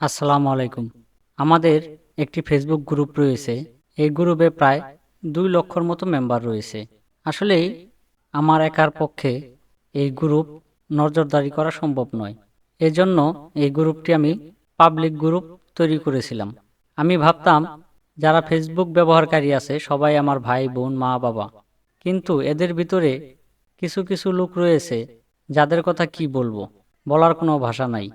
আসসালামু আলাইকুম। আমাদের একটি ফেসবুক গ্রুপ রয়েছে। এই গ্রুপে প্রায় দুই লক্ষর মতো মেম্বার রয়েছে। আসলে আমার একার পক্ষে এই গ্রুপ নজরদারি করা সম্ভব নয়। এজন্য এই গ্রুপটি আমি পাবলিক গ্রুপ তৈরি করেছিলাম। আমি ভাবতাম, যারা ফেসবুক ব্যবহারকারী আছে, সবাই আমার ভাই, বোন, মা, বাবা। কিন্তু এদের ভিতরে কিছু কিছু লোক রয়েছে, যাদের কথা কি বলব? বলার কোনো ভাষা নাই।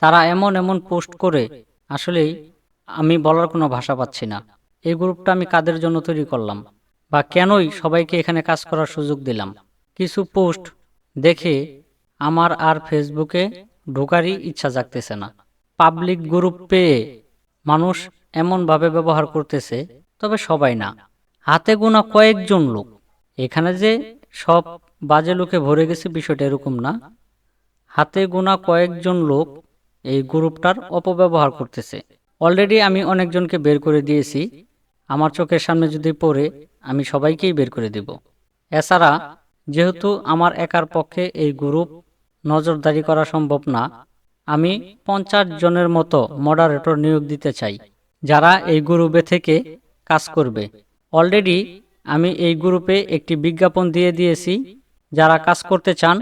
তারা এমন এমন পোস্ট করে আসলেই আমি বলার কোনো ভাষা পাচ্ছি না। এই গ্রুপটা আমি কাদের জন্য তৈরি করলাম? বা কেনই সবাইকে এখানে কাজ করার সুযোগ দিলাম? কিছু পোস্ট দেখে আমার আর ফেসবুকে ঢোকারই ইচ্ছা জাগতেছে না। পাবলিক গ্রুপ পেয়ে মানুষ এমনভাবে ব্যবহার করতেছে, তবে সবাই না। হাতে গোনা কয়েকজন লোক। এখানে যে সব বাজে লোকে ভরে গেছে বিষয়টা এরকম না। হাতে গোনা কয়েকজন লোক এই গ্রুপটার অপব্যবহার করতেছে। অলরেডি আমি অনেকজনকে বের করে দিয়েছি। আমার চোখের সামনে যদি পড়ে, আমি সবাইকেই বের করে দেব। এছাড়া, যেহেতু আমার একার পক্ষে এই গ্রুপ নজরদারি করা সম্ভব না, আমি পঞ্চাশ জনের মতো মডারেটর নিয়োগ দিতে চাই, যারা এই গ্রুপে থেকে কাজ করবে। অলরেডি আমি এই গ্রুপে একটি বিজ্ঞাপন দিয়ে দিয়েছি, যারা কাজ করতে চান,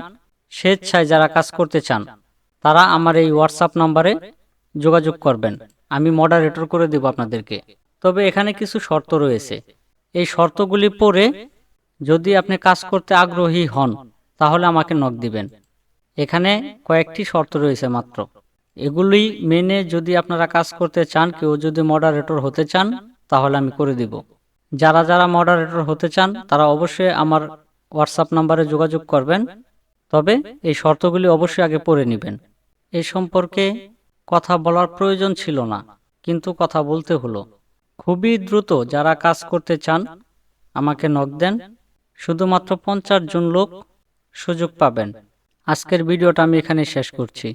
স্বেচ্ছায় যারা কাজ করতে চান। তারা আমার এই হোয়াটসঅ্যাপ নাম্বারে যোগাযোগ করবেন। আমি মডারেটর করে দেব আপনাদেরকে। তবে এখানে কিছু শর্ত রয়েছে। এই শর্তগুলি পরে যদি আপনি কাজ করতে আগ্রহী হন, তাহলে আমাকে নক দিবেন। এখানে কয়েকটি শর্ত রয়েছে মাত্র। এগুলি মেনে যদি আপনারা কাজ করতে চান, কেউ যদি মডারেটর হতে চান, তাহলে আমি করে দিব। যারা যারা মডারেটর হতে চান, তারা অবশ্যই আমার হোয়াটসঅ্যাপ নাম্বারে যোগাযোগ করবেন। তবে এই শর্তগুলি অবশ্যই আগে পড়ে নেবেন। এই সম্পর্কে কথা বলার প্রয়োজন ছিল না, কিন্তু কথা বলতে হলো। খুবই দ্রুত যারা কাজ করতে চান, আমাকে নক দেন। শুধুমাত্র পঞ্চাশ জন লোক সুযোগ পাবেন। আজকের ভিডিওটা আমি এখানে শেষ করছি।